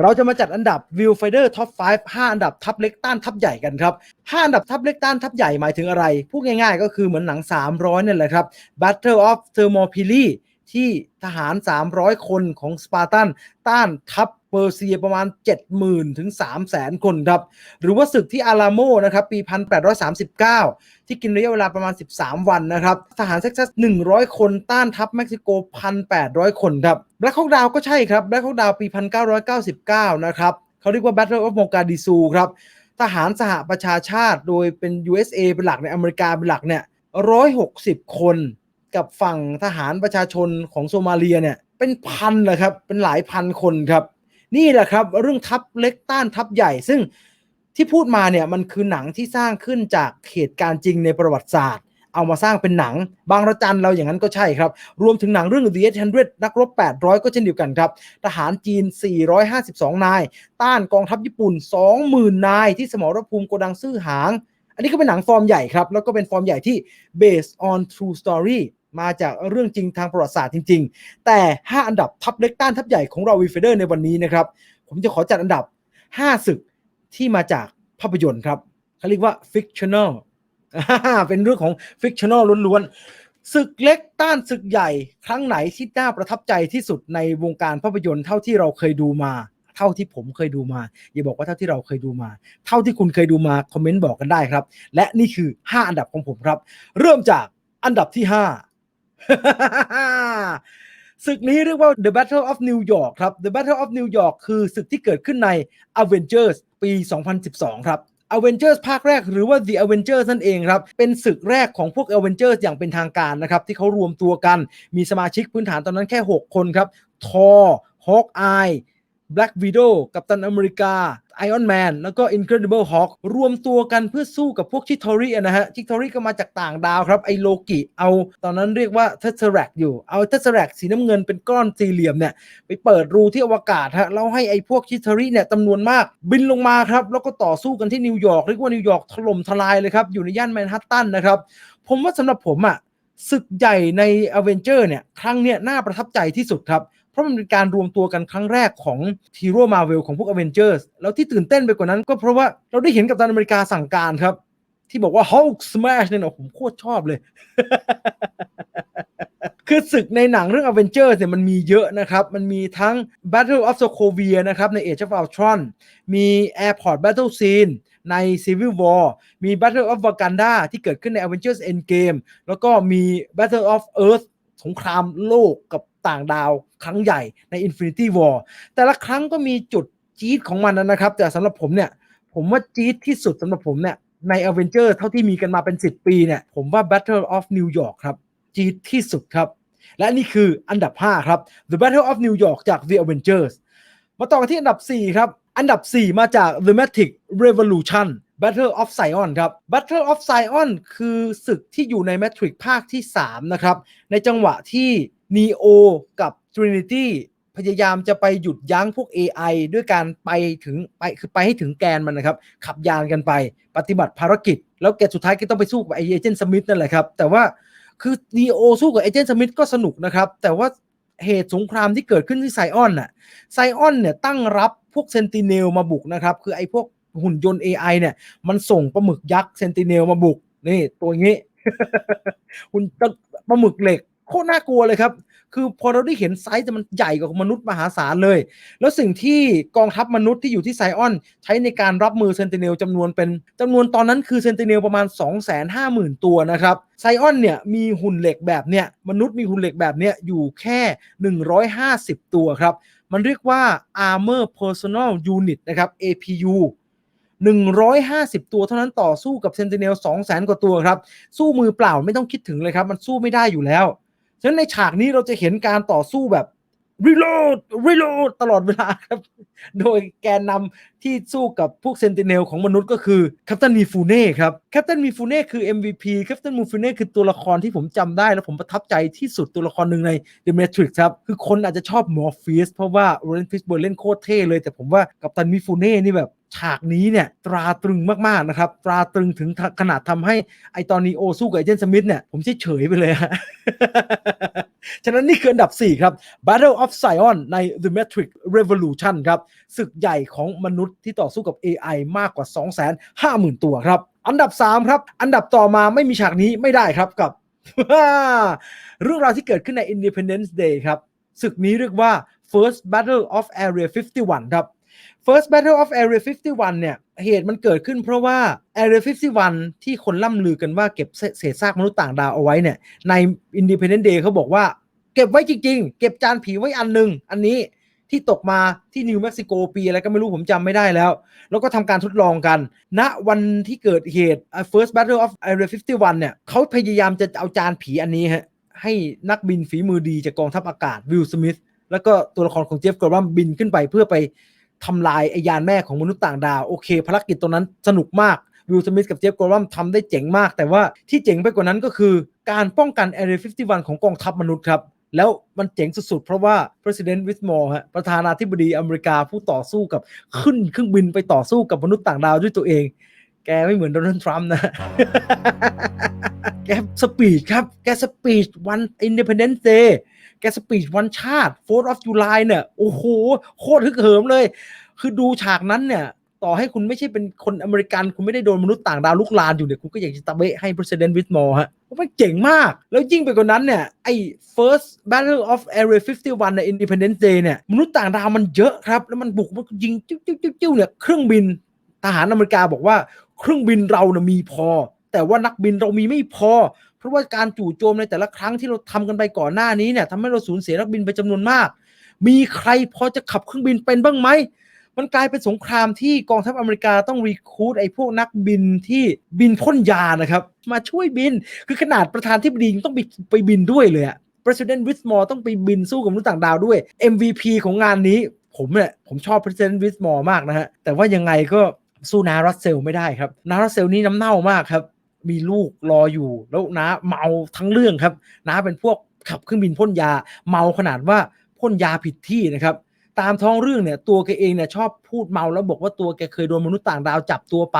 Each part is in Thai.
เราจะมาจัดอันดับวิวไฟเดอร์ท็อป 5 5 อันดับทับเล็กต้านทับใหญ่กันครับ 5 อันดับทับเล็กต้านทับใหญ่หมายถึงอะไร พูดง่ายๆ ก็คือเหมือนหนัง 300เนี่ยแหละครับ Battle of Thermopylae ที่ทหาร 300 คนของสปาร์ตัน ต้านทัพ เปอร์เซียประมาณ 70,000 ถึง 300,000 คนครับ หรือว่าศึกที่อาราโมนะครับ ปี 1839 ที่กินระยะเวลาประมาณ 13 วันนะครับ ทหารเท็กซัส 100 คนต้านทัพเม็กซิโก 1,800 คนครับแบล็คฮอกดาวก็ใช่ครับแบล็คฮอกดาวปี 1999 นะครับเขาเรียกว่า Battle of Mogadishu ครับ ทหารสหประชาชาติโดยเป็น USA เป็นหลักในอเมริกาเป็นหลักเนี่ย 160 คนกับฝั่งทหารประชาชนของโซมาเลียเนี่ย เป็นพันเลยครับ เป็นหลายพันคนครับ นี่แหละครับ เรื่องทัพเล็กต้านทัพใหญ่ ซึ่งที่พูดมาเนี่ยมันคือหนังที่สร้างขึ้นจากเหตุการณ์จริงในประวัติศาสตร์ เอามาสร้างเป็นหนัง บางระจันเราอย่างนั้นก็ใช่ครับ รวมถึงหนังเรื่อง The 800 นักรบ 800 ก็เช่นเดียวกันครับ ทหารจีน 452 นาย ต้านกองทัพญี่ปุ่น 20,000 นาย ที่สมรภูมิโกดังซื่อหาง อันนี้ก็เป็นหนังฟอร์มใหญ่ครับ แล้วก็เป็นฟอร์มใหญ่ที่ based on true story มาจากเรื่องจริงทางประวัติศาสตร์จริง ๆ แต่ 5 อันดับทัพเล็กต้านทัพใหญ่ของเราวีเฟเดอร์ในวันนี้นะครับ ผมจะขอจัดอันดับ 5 ศึกที่มาจากภาพยนตร์ครับเขาเรียกว่า fictional อ่าเป็นเรื่องของ fictional ล้วนๆศึกเล็กต้านศึกใหญ่ ครั้งไหนที่น่าประทับใจที่สุดในวงการภาพยนตร์เท่าที่เราเคยดูมาเท่าที่ผมเคยดูมา อย่าบอกว่าเท่าที่เราเคยดูมา เท่าที่คุณเคยดูมาคอมเมนต์บอกกันได้ครับ และนี่คือ 5 อันดับของผมครับ เริ่มจากอันดับที่ 5 ศึกนี้เรียกว่า The Battle of New York ครับ The Battle of New York คือศึกที่เกิดขึ้นใน Avengers ปี 2012 ครับ Avengers ภาคแรกหรือว่า The Avengers นั่นเองครับ เป็นศึกแรกของพวก Avengers อย่างเป็นทางการนะครับ ที่เขารวมตัวกันมีสมาชิกพื้นฐานตอนนั้นแค่ 6 คนครับ Thor Hawkeye Black Widow กัปตันอเมริกา Iron Man แล้วก็ Incredible Hulk รวมตัวกันเพื่อสู้กับพวกชิทอรี่นะฮะชิทอรี่ก็มาจากต่างดาวครับ ไอโลกิ เอาตอนนั้นเรียกว่า Tesseract อยู่ เอา Tesseract สีน้ำเงินเป็นก้อนสี่เหลี่ยมเนี่ย ไปเปิดรูที่อวกาศฮะแล้วให้ไอพวกชิทอรี่เนี่ยจำนวนมากบินลงมาครับ แล้วก็ต่อสู้กันที่นิวยอร์กเรียกว่านิวยอร์กถล่มทลายเลยครับ อยู่ในย่านแมนฮัตตันนะครับ ผมว่าสำหรับผมอะศึกใหญ่ใน a v e n g e r เนี่ยครั้งเนี้ยน่าประทับใจที่สุดครับเราะมันเป็นการรวมตัวกันครั้งแรกของฮีโร่มาเวลของพวก Avengers แล้วที่ตื่นเต้นไปกว่านั้นก็เพราะว่าเราได้เห็นกับตันอเมริกาสั่งการครับ ที่บอกว่า Hulk Smash เนี่ยนะผมโคตรชอบเลย คือศึกในหนังเรื่อง Avengers เนี่ยมันมีเยอะนะครับ มันมีทั้ง Battle of Sokovia นะครับใน Age of Ultron มี Airport Battle Scene ใน Civil War มี Battle of Wakanda ที่เกิดขึ้นใน Avengers Endgame แล้วก็มี Battle of Earth สงครามโลกกับ ต่างดาวครั้งใหญ่ใน Infinity War แต่ละครั้งก็มีจุดจี๊ดของมันนะครับ แต่สำหรับผมเนี่ย ผมว่าจี๊ดที่สุดสำหรับผมเนี่ย ใน a v e n g e r เท่าที่มีกันมาเป็น 10 ปีเนี่ย ผมว่า Battle of New York ครับ จี๊ดที่สุดครับ และนี่คืออันดับ 5 ครับ The Battle of New York จาก The Avengers มาต่อกันที่อันดับ 4 ครับ อันดับ 4 มาจาก The Matrix Revolution Battle of Zion ครับ Battle of Zion คือศึกที่อยู่ใน Matrix ภาคที่ 3 นะครับ ในจังหวะที่ Neo กับ Trinity พยายามจะไปหยุดยั้งพวก AI ด้วยการไปถึงไปคือไปให้ถึงแกนมันนะครับ ขับยานกันไป ปฏิบัติภารกิจ แล้วแกสุดท้ายก็ต้องไปสู้กับไอเอเจนต์สมิธนั่นแหละครับ แต่ว่าคือ Neo สู้กับเอเจนต์สมิธก็สนุกนะครับ แต่ว่าเหตุสงครามที่เกิดขึ้นที่ไซออนน่ะไซออนเนี่ยตั้งรับพวกเซนติเนลมาบุกนะครับ คือไอพวกหุ่นยนต์ AI เนี่ย มันส่งปลาหมึกยักษ์เซนติเนลมาบุกนี่ตัวงนี้หุ่นปลาหมึกเหล็ก โคตรน่ากลัวเลยครับ คือพอเราได้เห็นไซส์มันใหญ่กว่ามนุษย์มหาศาลเลย แล้วสิ่งที่กองทัพมนุษย์ที่อยู่ที่ไซออน ใช้ในการรับมือเซนติเนลจำนวนเป็นจำนวนตอนนั้นคือเซนติเนลประมาณ 250,000 ตัวนะครับไซออนเนี่ยมีหุ่นเหล็กแบบเนี้ยมนุษย์มีหุ่นเหล็กแบบเนี้ยอยู่แค่ 150 ตัวครับ มันเรียกว่า Armor Personal Unit นะครับ APU 150 ตัวเท่านั้นต่อสู้กับเซนติเนล200,000 กว่าตัวครับ สู้มือเปล่าไม่ต้องคิดถึงเลยครับ มันสู้ไม่ได้อยู่แล้ว ฉะนั้นในฉากนี้เราจะเห็นการต่อสู้แบบ reload reload ตลอดเวลาครับ โดยแกนนำที่สู้กับพวกเซนติเนลของมนุษย์ก็คือแคปตันมีฟูเน่ครับแคปตันมีฟูเน่คือ MVP คัปตันมีฟูเน่คือตัวละครที่ผมจำได้ แล้วผมประทับใจที่สุดตัวละครหนึ่งใน The Matrix ครับ คือคนอาจจะชอบมอร์ฟีสเพราะว่าโรเลนฟิสเบอร์เล่นโคตรเท่เลย แต่ผมว่ากัปตันมิฟูเน่นี่แบบฉากนี้เนี่ยตราตรึงมาก ๆ นะครับ ตราตรึงถึงขนาดทำให้ไอตอนนีโอสู้กับเอเจนสมิธเนี่ยผมเฉยๆไปเลยฮะ ฉะนั้นนี่คืออันดับ 4 ครับ Battle of Zion ใน The Matrix Revolution ครับศึกใหญ่ของมนุษย์ที่ต่อสู้กับ AI มากกว่า 250,000 ตัวครับ อันดับ 3 ครับ อันดับต่อมาไม่มีฉากนี้ไม่ได้ครับกับ เรื่องราวที่เกิดขึ้นใน Independence Day ครับศึกนี้เรียกว่า First Battle of Area 51 ครับ First Battle of Area 51 เนี่ย เหตุมันเกิดขึ้นเพราะว่า Area 51 ที่คนล่ำลือกันว่าเก็บเศษซากมนุษย์ต่างดาวเอาไว้เนี่ย ใน Independence Day เขาบอกว่า เก็บไว้จริง ๆ เก็บจานผีไว้อันหนึงอันนี้ที่ตกมาที่นิวเม็กซิโกปีอะไรก็ไม่รู้ผมจำไม่ได้แล้ว แล้วก็ทำการทดลองกันณวันที่เกิดเหตุ First Battle of Area 51 เนี่ยเขาพยายามจะเอาจานผีอันนี้ฮะให้นักบินฝีมือดีจากกองทัพอากาศวิลสมิธแล้วก็ตัวละครของเจฟกอร์บัมบินขึ้นไปเพื่อไป ทำลายไอยานแม่ของมนุษย์ต่างดาว โอเคภารกิจตรงนั้นสนุกมากวิลสมิธกับเจฟกอร์บัมทำได้เจ๋งมาก แต่ว่าที่เจ๋งไปกว่านั้นก็คือการป้องกัน Area 51 ของกองทัพมนุษย์ครับ แล้วมันเจ๋งสุดๆ เพราะว่า President Whitmore ฮะประธานาธิบดีอเมริกาผู้ต่อสู้กับขึ้นเครื่องบินไปต่อสู้กับมนุษย์ต่างดาวด้วยตัวเอง แกไม่เหมือนโดนัลด์ทรัมป์นะ แกสปีดครับ แกสปีดวัน Independence Day แกสปีดวันชาติ 4th of July เนี่ย โอ้โห โคตรฮึกเหิมเลย คือดูฉากนั้นเนี่ย ต่อให้คุณไม่ใช่เป็นคนอเมริกัน คุณไม่ได้โดนมนุษย์ต่างดาวลุกลานอยู่เนี่ย คุณก็อยากจะตะเบะให้ President Whitmore ฮะมันเจ๋งมาก แล้วยิ่งไปกว่านั้นเนี่ย ไอ้ first battle of area 51 ใน Independence Day เนี่ย มนุษย์ต่างดาวมันเยอะครับ แล้วมันบุกมันยิงจิ้วจิ้วจิ้วจิ้วเนี่ย เครื่องบิน ทหารอเมริกาบอกว่า เครื่องบินเราเนี่ยมีพอ แต่ว่านักบินเรามีไม่พอ เพราะว่าการจู่โจมในแต่ละครั้งที่เราทำกันไปก่อนหน้านี้เนี่ยทำให้เราสูญเสียนักบินไปจำนวนมาก มีใครพอจะขับเครื่องบินเป็นบ้างไหม มันกลายเป็นสงครามที่กองทัพอเมริกาต้องรีคูดไอ้พวกนักบินที่บินพ่นยานะครับ มาช่วยบิน คือขนาดประธานที่บดีต้องไปไปบินด้วยเลยอะ President Whitmore ต้องไปบินสู้กับมนุษย์ต่างดาวด้วย MVP ของงานนี้ผมเนี่ยผมชอบ President Whitmore มากนะฮะ แต่ว่ายังไงก็สู้นารัสเซลไม่ได้ครับ นารัสเซลนี่น้ำเน่ามากครับ มีลูกรออยู่แล้วน้าเมาทั้งเรื่องครับน้าเป็นพวกขับเครื่องบินพ่นยาเมาขนาดว่าพ่นยาผิดที่นะครับ ตามท้องเรื่องเนี่ยตัวแกเองเนี่ยชอบพูดเมาแล้วบอกว่าตัวแกเคยโดนมนุษย์ต่างดาวจับตัวไป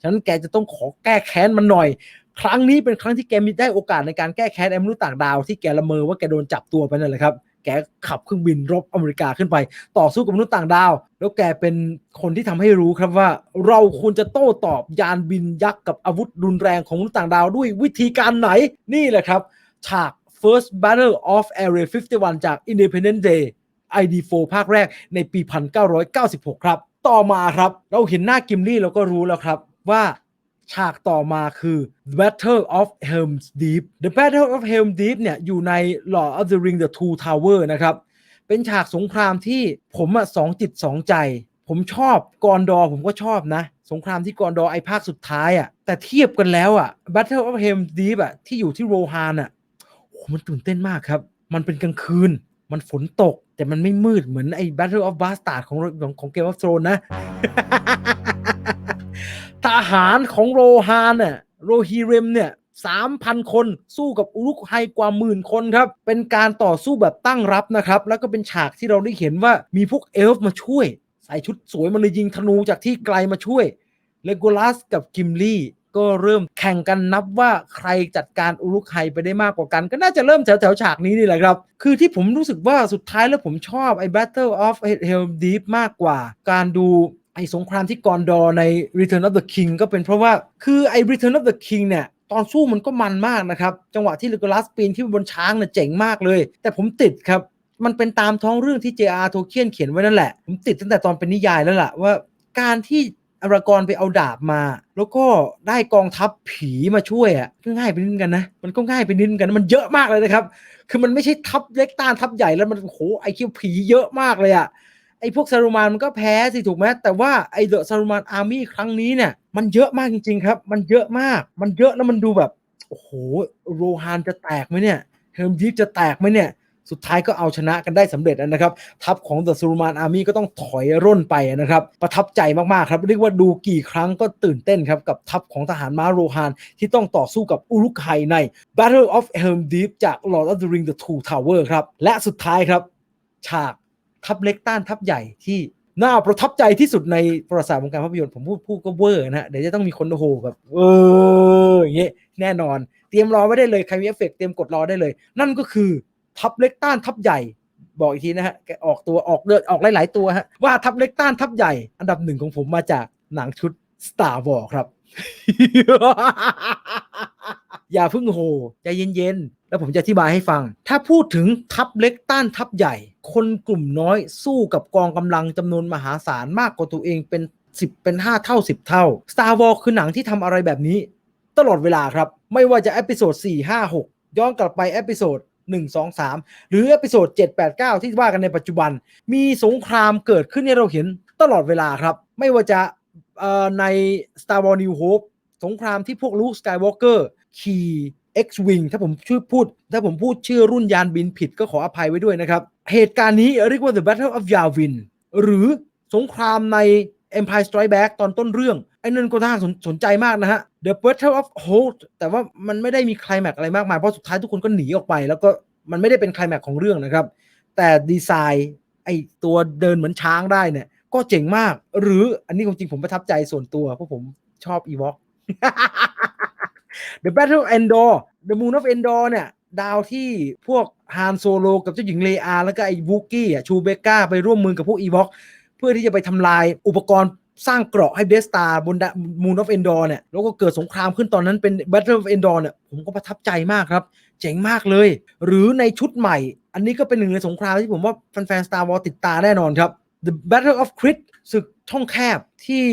ฉะนั้นแกจะต้องขอแก้แค้นมันหน่อย ครั้งนี้เป็นครั้งที่แกมีได้โอกาสในการแก้แค้นไอ้มนุษย์ต่างดาวที่แกละเมอว่าแกโดนจับตัวไปนั่นแหละครับ แกขับเครื่องบินรบอเมริกาขึ้นไป ต่อสู้กับมนุษย์ต่างดาว แล้วแกเป็นคนที่ทำให้รู้ครับว่า เราควรจะโต้ตอบยานบินยักษ์กับอาวุธรุนแรงของมนุษย์ต่างดาวด้วยวิธีการไหนนี่แหละครับ ฉาก First Battle of Area 51 จาก Independence Day ID4 ภาคแรกในปี 1996 ครับ ต่อมาครับ เราเห็นหน้ากิมลี่เราก็รู้แล้วครับว่า ฉากต่อมาคือ Battle of Helm's Deep The Battle of Helm's Deep เนี่ยอยู่ใน Lord of the Ring The Two Tower นะครับ เป็นฉากสงครามที่ผมอะสองจิตสองใจ ผมชอบกอนดอผมก็ชอบนะ สงครามที่กอนดอไอภาคสุดท้ายอะแต่เทียบกันแล้วอะ Battle of Helm's Deep อะที่อยู่ที่โรฮานอะโอ้มันตื่นเต้นมากครับ มันเป็นกลางคืน มันฝนตก แต่มันไม่มืดเหมือนไอ้ Battle of Bastard ของของของ Game of Thrones นะ ทหารของโรฮานเนี่ยโรฮีเรมเนี่ยสามพันคนสู้กับอุรุกไฮกว่าหมื่นคนครับ เป็นการต่อสู้แบบตั้งรับนะครับ แล้วก็เป็นฉากที่เราได้เห็นว่ามีพวกเอลฟ์มาช่วย ใส่ชุดสวยมันเลยยิงธนูจากที่ไกลมาช่วยเลโกลัสกับกิมลี่ก็เริ่มแข่งกันนับว่าใครจัดการอุรุกไฮไปได้มากกว่ากัน ก็น่าจะเริ่มแถวแถวๆฉากนี้นี่แหละครับ คือที่ผมรู้สึกว่าสุดท้ายแล้วผมชอบไอ้ Battle of Helm Deep มากกว่า การดู ไอ้สงครามที่กอนดอใน Return of the King ก็เป็นเพราะว่าคือไอ้ Return of the King เนี่ยตอนสู้มันก็มันมากนะครับ จังหวะที่เลโกลัสปีนที่บนช้างเนี่ยเจ๋งมากเลย แต่ผมติดครับ มันเป็นตามท้องเรื่องที่ J.R. Tolkien เขียนไว้นั่นแหละ ผมติดตั้งแต่ตอนเป็นนิยายแล้วล่ะว่าการที่อารากอนไปเอาดาบมา แล้วก็ได้กองทัพผีมาช่วยอะง่ายไปนิดนึงกันนะ มันก็ง่ายไปนิดนึงกันมันเยอะมากเลยนะครับ คือมันไม่ใช่ทัพเล็กต้านทัพใหญ่แล้วมันโหไอคิวผีเยอะมากเลยอะ อ้พวกซารูมานมันก็แพ้สิถูกไหมแต่ว่าไอ้เดอะซารูมานอาร์มี่ครั้งนี้เนี่ย มันเยอะมากจริง ๆ ครับ มันเยอะมาก มันเยอะแล้วมันดูแบบโอ้โหโรฮานจะแตกไหมเนี่ยเฮมยิปจะแตกไหมเนี่ย สุดท้ายก็เอาชนะกันได้สำเร็จนะครับ ทัพของเดอะซารูมานอาร์มี่ก็ต้องถอยร่นไปนะครับ ประทับใจมากๆครับ เรียกว่าดูกี่ครั้งก็ตื่นเต้นครับ กับทัพของทหารม้าโรฮาน ที่ต้องต่อสู้กับอุรุกไฮใน Battle of Helm Deep จาก Lord of the Ring The Two Tower ครับ และสุดท้ายครับ ฉาก ทัพเล็กต้านทัพใหญ่ที่น่าประทับใจที่สุดในประวัติศาสตร์วงการภาพยนตร์ผมพูดพูดก็เวอร์นะฮะเดี๋ยวจะต้องมีคนโอ้โหแบบเอออย่างเงี้ยแน่นอน เตรียมรอไว้ได้เลยใครมีเอฟเฟกต์เตรียมกดรอได้เลย นั่นก็คือทัพเล็กต้านทัพใหญ่บอกอีกทีนะฮะออกตัวออกเลือดออกหลาย ๆ ตัวฮะว่าทัพเล็กต้านทัพใหญ่ อันดับหนึ่งของผมมาจากหนังชุด Star Wars ครับ อย่าพึ่งโหใจเย็น ๆ แล้วผมจะอธิบายให้ฟัง ถ้าพูดถึงทัพเล็กต้านทัพใหญ่ คนกลุ่มน้อยสู้กับกองกำลังจำนวนมหาศาลมากกว่าตัวเองเป็น 10 เป็น 5 เท่า 10 เท่า Star Wars คือหนังที่ทำอะไรแบบนี้ ตลอดเวลาครับ ไม่ว่าจะเอพิโซด4 5 6 ย้อนกลับไปเอพิโซด1 2 3 หรือเอพิโซด7 8 9 ที่ว่ากันในปัจจุบัน มีสงครามเกิดขึ้นให้เราเห็นตลอดเวลาครับ ไม่ว่าจะใน Star Wars New Hope สงครามที่พวกลูกสกายวอล์กเกอร์ขี่ X-Wing ถ้าผมชื่อพูด ถ้าผมพูดชื่อรุ่นยานบินผิดก็ขออภัยไว้ด้วยนะครับ เหตุการณ์นี้เรียกว่า The Battle of Yavin หรือสงครามใน Empire Strike Back ตอนต้นเรื่อง ไอ้นั่นก็น่าสนสนใจมากนะฮะ The Battle of Hoth แต่ว่ามันไม่ได้มีไคลแม็กอะไรมากมาย เพราะสุดท้ายทุกคนก็หนีออกไป แล้วก็มันไม่ได้เป็นไคลแม็กของเรื่องนะครับ แต่ดีไซน์ไอ้ตัวเดินเหมือนช้างได้เนี่ยก็เจ๋งมาก หรืออันนี้จริงผมประทับใจส่วนตัวเพราะผมชอบ e v o k The Battle of Endor The Moon of Endor เนี่ยดาวที่พวกฮานโซโลกับเจ้าหญิงเลอา แล้วก็ไอ้วูกี้อะชูเบกาไปร่วมมือกับพวกอีวอกเพื่อที่จะไปทำลายอุปกรณ์สร้างเกราะให้เดสตาบนมูนอ of เอนดอร์เนี่ยแล้วก็เกิดสงครามขึ้นตอนนั้นเป็น Battle of Endor เนี่ยผมก็ประทับใจมากครับ เจ๋งมากเลย หรือในชุดใหม่ อันนี้ก็เป็นหนึ่งในสงครามที่ผมว่าแฟนๆ Star Wars ติดตาแน่นอนครับ The Battle of Crit ศึกช่องแคบที่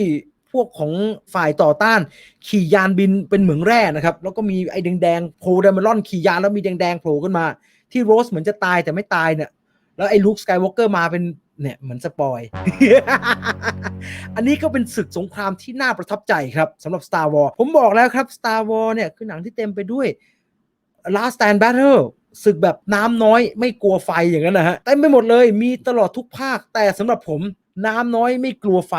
พวกของฝ่ายต่อต้าน ขี่ยานบินเป็นเหมืองแร่นะครับ แล้วก็มีไอ้แดงๆโพเดมารอนขี่ยานแล้วมีแดงๆโผล่ขึ้นมา ที่โรสเหมือนจะตายแต่ไม่ตายเนี่ยแล้วไอ้ลุคสกายวอล์กเกอร์มาเป็นเนี่ยเหมือนสปอย อันนี้ก็เป็นศึกสงครามที่น่าประทับใจครับสำหรับ Star Wars ผมบอกแล้วครับ Star Wars เนี่ยคือหนังที่เต็มไปด้วย Last Stand Battle ศึกแบบน้ำน้อยไม่กลัวไฟอย่างนั้นนะฮะเต็มไปหมดเลยมีตลอดทุกภาค แต่สำหรับผมน้ำน้อยไม่กลัวไฟ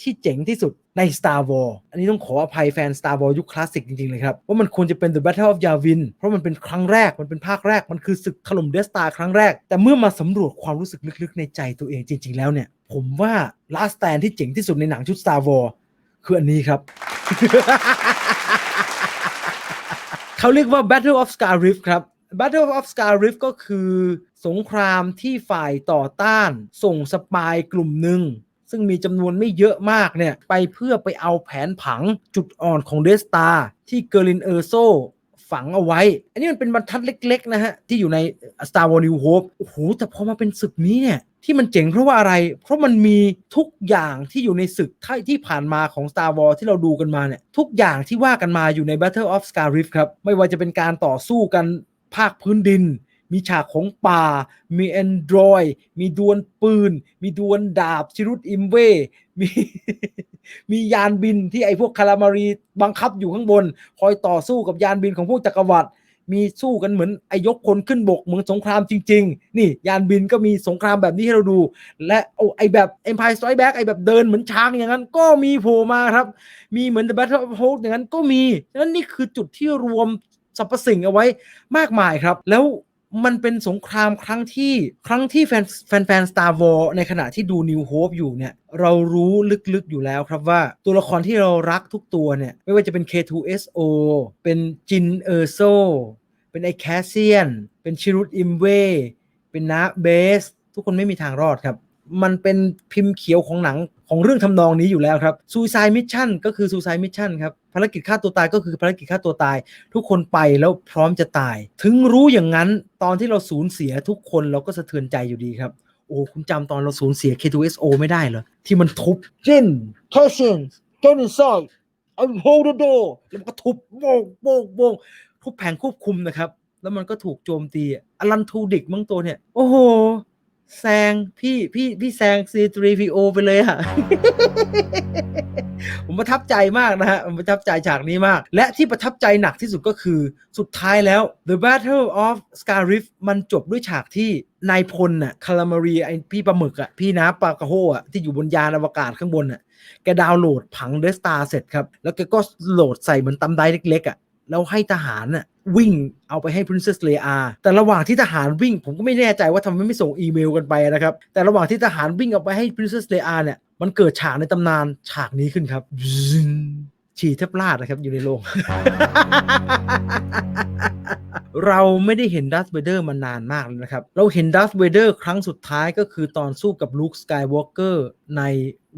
ที่เจ๋งที่สุดใน Star Wars อันนี้ต้องขออภัยแฟน Star Wars ยุคคลาสสิกจริง ๆ เลยครับ ว่ามันควรจะเป็น The Battle of Yavin เพราะมันเป็นครั้งแรกมันเป็นภาคแรกมันคือศึกถล่มเดสตาครั้งแรก แต่เมื่อมาสำรวจความรู้สึกลึกๆ ในใจตัวเองจริง ๆ แล้วเนี่ย ผมว่า Last Stand ที่เจ๋งที่สุดในหนังชุด Star Wars คืออันนี้ครับเขาเรียกว่า Battle of Scar Rift ครับ Battle of Scar Rift ก็คือสงครามที่ฝ่ายต่อต้าน ส่งสปายกลุ่มหนึ่ง ซึ่งมีจำนวนไม่เยอะมากเนี่ยไปเพื่อไปเอาแผนผังจุดอ่อนของเดสตาที่เกอรินเออร์โซฝังเอาไว้ อันนี้มันเป็นบรรทัดเล็ก ๆ นะฮะ ที่อยู่ใน Star Wars New Hope โอ้โห แต่พอมาเป็นศึกนี้เนี่ย ที่มันเจ๋งเพราะว่าอะไร เพราะมันมีทุกอย่างที่อยู่ในศึกที่ที่ผ่านมาของ Star Wars ที่เราดูกันมาเนี่ย ทุกอย่างที่ว่ากันมาอยู่ใน Battle of Scarif ครับ ไม่ว่าจะเป็นการต่อสู้กันภาคพื้นดิน มีฉากของป่า มีแอนดรอยมีดวลปืน มีดวลดาบ ชิรุตอิมเว มีมียานบินที่ไอพวกคารามารีบังคับอยู่ข้างบน คอยต่อสู้กับยานบินของพวกจักรวรรดิมีสู้กันเหมือนไอยกคนขึ้นบกเหมือนสงครามจริง ๆ นี่ยานบินก็มีสงครามแบบนี้ให้เราดู และโอ้ไอแบบ Empire Strike Back ไอแบบเดินเหมือนช้างอย่างนั้น ก็มีโผล่มาครับ มีเหมือน The Battle of Hoth อย่างนั้นก็มีฉะนั้นนี่คือจุดที่รวมสรรพสิ่งเอาไว้มากมายครับ แล้ว มันเป็นสงครามครั้งที่ครั้งที่แฟนแฟนแฟนสตาร์วอลในขณะที่ดูนิวโฮปอยู่เนี่ย เรารู้ลึกๆอยู่แล้วครับว่าตัวละครที่เรารักทุกตัวเนี่ย ไม่ว่าจะเป็น K2SO เป็นจินเออร์โซเป็นไอแคสเซียน เป็นชิรุตอิมเวเป็นนาเบส ทุกคนไม่มีทางรอดครับ มันเป็นพิมพ์เขียวของหนังของเรื่องทำนองนี้อยู่แล้วครับ Suicide Mission ก็คือ Suicide Mission ครับภารกิจฆ่าตัวตายก็คือภารกิจฆ่าตัวตาย ทุกคนไปแล้วพร้อมจะตาย ถึงรู้อย่างนั้นตอนที่เราสูญเสียทุกคนเราก็สะเทือนใจอยู่ดีครับ โอ้คุณจำตอนเราสูญเสีย K2SO ไม่ได้เหรอ ที่มันทุบจิน c a s s i o n get inside I hold the door แล้วมันก็ทุบโบกโบกโบกทุบแผงควบคุมนะครับ แล้วมันก็ถูกโจมตีอะอลันทูดิกมั้งตัวเนี่ย โอ้โห แซงพี่พี่พี่แซง C3PO ไปเลยอะผมประทับใจมากนะฮะผมประทับใจฉากนี้มาก และที่ประทับใจหนักที่สุดก็คือสุดท้ายแล้ว The Battle of Scar Rift มันจบด้วยฉากที่นายพลน่ะคารามารีไอพี่ปลาหมึกอะพี่น้าปลากระโฮอะที่อยู่บนยานอวกาศข้างบนอะแกดาวน์โหลดผังเดสตาเสร็จครับ แล้วแกก็โหลดใส่เหมือนตำไดเล็กๆอะ แล้วให้ทหารน่ะวิ่งเอาไปให้ Princess Leia แต่ระหว่างที่ทหารวิ่ง ผมก็ไม่แน่ใจว่าทำไมไม่ส่งอีเมลกันไปนะครับ แต่ระหว่างที่ทหารวิ่งเอาไปให้ Princess Leia เนี่ยมันเกิดฉากในตำนานฉากนี้ขึ้นครับฉี่แทบลาดนะครับอยู่ในโรง เราไม่ได้เห็นดัสเวเดอร์มานานมากเลยนะครับ เราเห็นดัสเวเดอร์ครั้งสุดท้ายก็คือตอนสู้กับลูคสกายวอล์กเกอร์ใน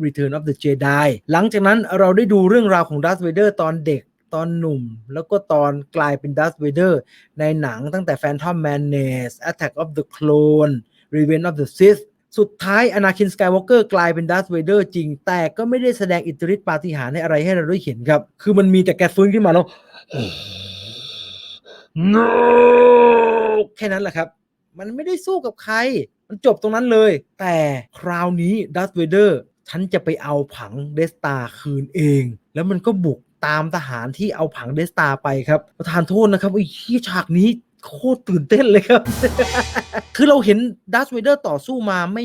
Return of the Jedi หลังจากนั้นเราได้ดูเรื่องราวของดัสเวเดอร์ตอนเด็ก ตอนหนุ่ม แล้วก็ตอนกลายเป็นดัสเวเดอร์ในหนังตั้งแต่ Phantom Menace Attack of the Clone Revenge of the Sith สุดท้ายอนาคินสกายวอล์กเกอร์กลายเป็นดัสเวเดอร์จริง แต่ก็ไม่ได้แสดงอิทธิฤทธิปาฏิหาริย์ให้อะไรให้เราได้เห็นครับ คือมันมีแต่แกฟื้นขึ้นมาแล้ว no แค่นั้นแหละครับ มันไม่ได้สู้กับใคร มันจบตรงนั้นเลย แต่คราวนี้ดัสเวเดอร์ฉันจะไปเอาผังเดสตาคืนเอง แล้วมันก็บุก ตามทหารที่เอาผังเดสตาไปครับประธานโทษนะครับไอ้ที่ฉากนี้โคตรตื่นเต้นเลยครับ คือเราเห็นดัสเวเดอร์ต่อสู้มาไม่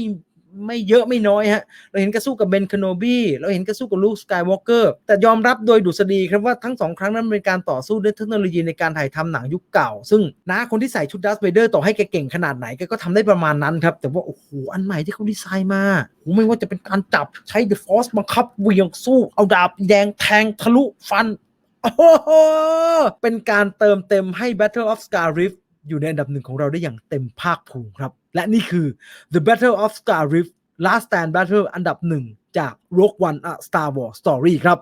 ไม่เยอะไม่น้อยฮะ เราเห็นกระสู้กับเบนคโนบีเราเห็นกระสู้กับลูคสกายวอล์กเกอร์แต่ยอมรับโดยดุษฎีครับว่าทั้งสองครั้งนั้นเป็นการต่อสู้ด้วยเทคโนโลยีในการถ่ายทำหนังยุคเก่า ซึ่งน้าคนที่ใส่ชุดดัสเวเดอร์ต่อให้แกเก่งขนาดไหนแกก็ทำได้ประมาณนั้นครับ แต่ว่าโอ้โหอันใหม่ที่เขาดีไซน์มาโอ้ไม่ว่าจะเป็นการจับใช้ The Force บังคับเวียงสู้เอาดาบแดงแทงทะลุฟันโอ้โหเป็นการเติมเต็มให้ Battle of Scarif อยู่ในอันดับหนึ่งของเราได้อย่างเต็มภาคภูมิครับ และนี่คือ The Battle of Scar Rift Last Stand Battle อันดับหนึ่งจาก Rogue One A Star Wars Story ครับ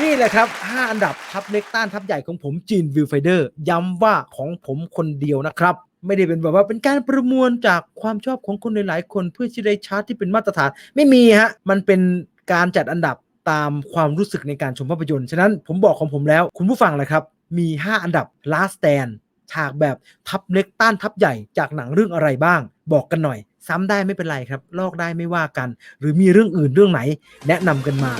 นี่แหละครับ 5 อันดับทัพเล็กต้านทัพใหญ่ของผมจีนวิวไฟเดอร์ย้ำว่าของผมคนเดียวนะครับไม่ได้เป็นแบบว่าเป็นการประมวลจากความชอบของคนหลายๆ คนเพื่อที่ได้ชาร์ตที่เป็นมาตรฐาน ไม่มีฮะ มันเป็นการจัดอันดับตามความรู้สึกในการชมภาพยนตร์ ฉะนั้นผมบอกของผมแล้ว คุณผู้ฟังเลยครับ มี 5 อันดับ Last Stand ฉากแบบทับเล็กต้านทับใหญ่จากหนังเรื่องอะไรบ้าง บอกกันหน่อย ซ้ำได้ไม่เป็นไรครับ ลอกได้ไม่ว่ากัน หรือมีเรื่องอื่นเรื่องไหน แนะนำกันมา